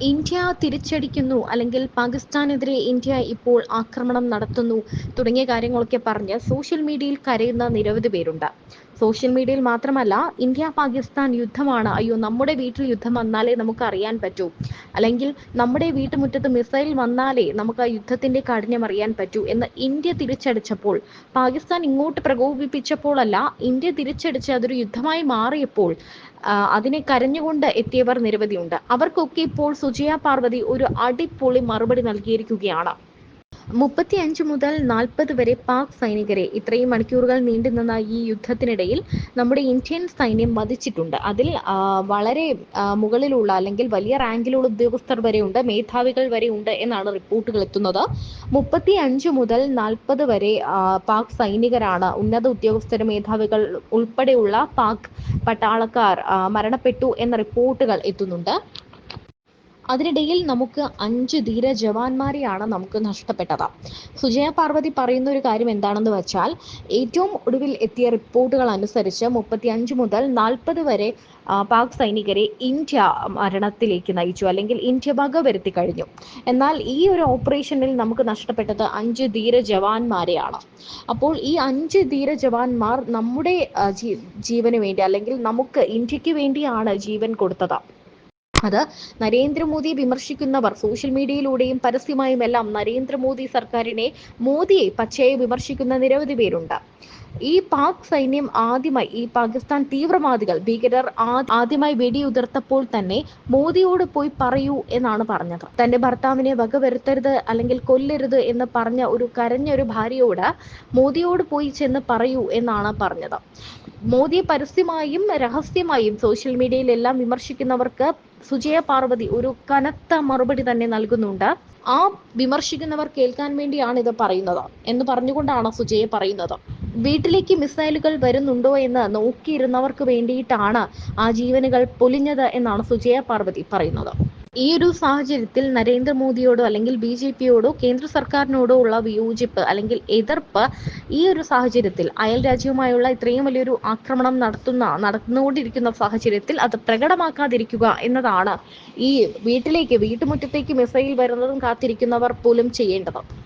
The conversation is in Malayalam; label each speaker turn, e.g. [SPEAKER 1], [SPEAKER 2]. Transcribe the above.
[SPEAKER 1] ഇന്ത്യ തിരിച്ചടിക്കുന്നു അല്ലെങ്കിൽ പാകിസ്ഥാനെതിരെ ഇന്ത്യ ഇപ്പോൾ ആക്രമണം നടത്തുന്നു തുടങ്ങിയ കാര്യങ്ങളൊക്കെ പറഞ്ഞ് സോഷ്യൽ മീഡിയയിൽ കരയുന്ന നിരവധി പേരുണ്ട്. സോഷ്യൽ മീഡിയയിൽ മാത്രമല്ല ഇന്ത്യ പാകിസ്ഥാൻ യുദ്ധമാണ്. അയ്യോ നമ്മുടെ വീട്ടിൽ യുദ്ധം വന്നാലേ നമുക്ക് അറിയാൻ പറ്റൂ. അല്ലെങ്കിൽ നമ്മുടെ വീട്ടുമുറ്റത്ത് മിസൈൽ വന്നാലേ നമുക്ക് ആ യുദ്ധത്തിന്റെ കാഠിന്യം അറിയാൻ പറ്റൂ എന്ന് ഇന്ത്യ തിരിച്ചടിച്ചപ്പോൾ പാകിസ്ഥാൻ ഇങ്ങോട്ട് പ്രകോപിപ്പിച്ചപ്പോഴല്ല ഇന്ത്യ തിരിച്ചടിച്ച് അതൊരു യുദ്ധമായി മാറിയപ്പോൾ അതിനെ കരഞ്ഞുകൊണ്ട് എത്തിയവർ നിരവധിയുണ്ട്. അവർക്കൊക്കെ ഇപ്പോൾ സുജയ പാർവതി ഒരു അടിപൊളി മറുപടി നൽകിയിരിക്കുകയാണ്. മുപ്പത്തി അഞ്ച് മുതൽ നാൽപ്പത് വരെ പാക് സൈനികരെ ഇത്രയും മണിക്കൂറുകൾ നീണ്ടുനിന്ന ഈ യുദ്ധത്തിനിടയിൽ നമ്മുടെ ഇന്ത്യൻ സൈന്യം വധിച്ചിട്ടുണ്ട്. അതിൽ വളരെ മുകളിലുള്ള അല്ലെങ്കിൽ വലിയ റാങ്കിലുള്ള ഉദ്യോഗസ്ഥർ വരെ ഉണ്ട് മേധാവികൾ വരെ ഉണ്ട് എന്നാണ് റിപ്പോർട്ടുകൾ എത്തുന്നത്. മുപ്പത്തി അഞ്ച് മുതൽ നാൽപ്പത് വരെ പാക് സൈനികരാണ് ഉന്നത ഉദ്യോഗസ്ഥർ മേധാവികൾ ഉൾപ്പെടെയുള്ള പാക് പട്ടാളക്കാർ മരണപ്പെട്ടു എന്ന റിപ്പോർട്ടുകൾ എത്തുന്നുണ്ട്. അതിനിടയിൽ നമുക്ക് അഞ്ച് ധീര ജവാന്മാരെയാണ് നമുക്ക് നഷ്ടപ്പെട്ടത്. സുജയ പാർവതി പറയുന്ന ഒരു കാര്യം എന്താണെന്ന് വെച്ചാൽ ഏറ്റവും ഒടുവിൽ എത്തിയ റിപ്പോർട്ടുകൾ അനുസരിച്ച് മുപ്പത്തി അഞ്ച് മുതൽ നാൽപ്പത് വരെ പാക് സൈനികരെ ഇന്ത്യ മരണത്തിലേക്ക് നയിച്ചു അല്ലെങ്കിൽ ഇന്ത്യ വക വരുത്തി കഴിഞ്ഞു. എന്നാൽ ഈ ഒരു ഓപ്പറേഷനിൽ നമുക്ക് നഷ്ടപ്പെട്ടത് അഞ്ച് ധീര ജവാന്മാരെയാണ്. അപ്പോൾ ഈ അഞ്ച് ധീര ജവാന്മാർ നമ്മുടെ ജീവന് വേണ്ടി അല്ലെങ്കിൽ നമുക്ക് ഇന്ത്യയ്ക്ക് വേണ്ടിയാണ് ജീവൻ കൊടുത്തത്. അത് നരേന്ദ്രമോദിയെ വിമർശിക്കുന്നവർ സോഷ്യൽ മീഡിയയിലൂടെയും പരസ്യമായും എല്ലാം നരേന്ദ്രമോദി സർക്കാരിനെ മോദിയെ പച്ചയെ വിമർശിക്കുന്ന നിരവധി പേരുണ്ട്. ഈ പാക് സൈന്യം ആദ്യമായി ഈ പാകിസ്ഥാൻ തീവ്രവാദികൾ ഭീകരർ ആദ്യമായി വെടിയുതിർത്തപ്പോൾ തന്നെ മോദിയോട് പോയി പറയൂ എന്നാണ് പറഞ്ഞത്. തന്റെ ഭർത്താവിനെ വകവരുത്തരുത് അല്ലെങ്കിൽ കൊല്ലരുത് എന്ന് പറഞ്ഞ ഒരു കരഞ്ഞ ഒരു ഭാര്യയോട് മോദിയോട് പോയി ചെന്ന് പറയൂ എന്നാണ് പറഞ്ഞത്. മോദിയെ പരസ്യമായും രഹസ്യമായും സോഷ്യൽ മീഡിയയിലെല്ലാം വിമർശിക്കുന്നവർക്ക് സുജയ പാർവതി ഒരു കനത്ത മറുപടി തന്നെ നൽകുന്നുണ്ട്. ആ വിമർശിക്കുന്നവർ കേൾക്കാൻ വേണ്ടിയാണ് ഇത് പറയുന്നത് എന്ന് പറഞ്ഞുകൊണ്ടാണ് സുജയ പറയുന്നത്. വീട്ടിലേക്ക് മിസൈലുകൾ വരുന്നുണ്ടോ എന്ന് നോക്കിയിരുന്നവർക്ക് വേണ്ടിയിട്ടാണ് ആ ജീവനുകൾ പൊലിഞ്ഞത് എന്നാണ് സുജയ പാർവതി പറയുന്നത്. ഈ ഒരു സാഹചര്യത്തിൽ നരേന്ദ്രമോദിയോടോ അല്ലെങ്കിൽ ബി ജെ പിയോടോ കേന്ദ്ര സർക്കാരിനോടോ ഉള്ള വിയോജിപ്പ് അല്ലെങ്കിൽ എതിർപ്പ് ഈ ഒരു സാഹചര്യത്തിൽ അയൽ രാജ്യവുമായുള്ള ഇത്രയും വലിയൊരു ആക്രമണം നടത്തുന്ന നടന്നുകൊണ്ടിരിക്കുന്ന സാഹചര്യത്തിൽ അത് പ്രകടമാക്കാതിരിക്കുക എന്നതാണ് ഈ വീട്ടിലേക്ക് വീട്ടുമുറ്റത്തേക്ക് മിസൈൽ വരുന്നതും കാത്തിരിക്കുന്നവർ പോലും ചെയ്യേണ്ടത്.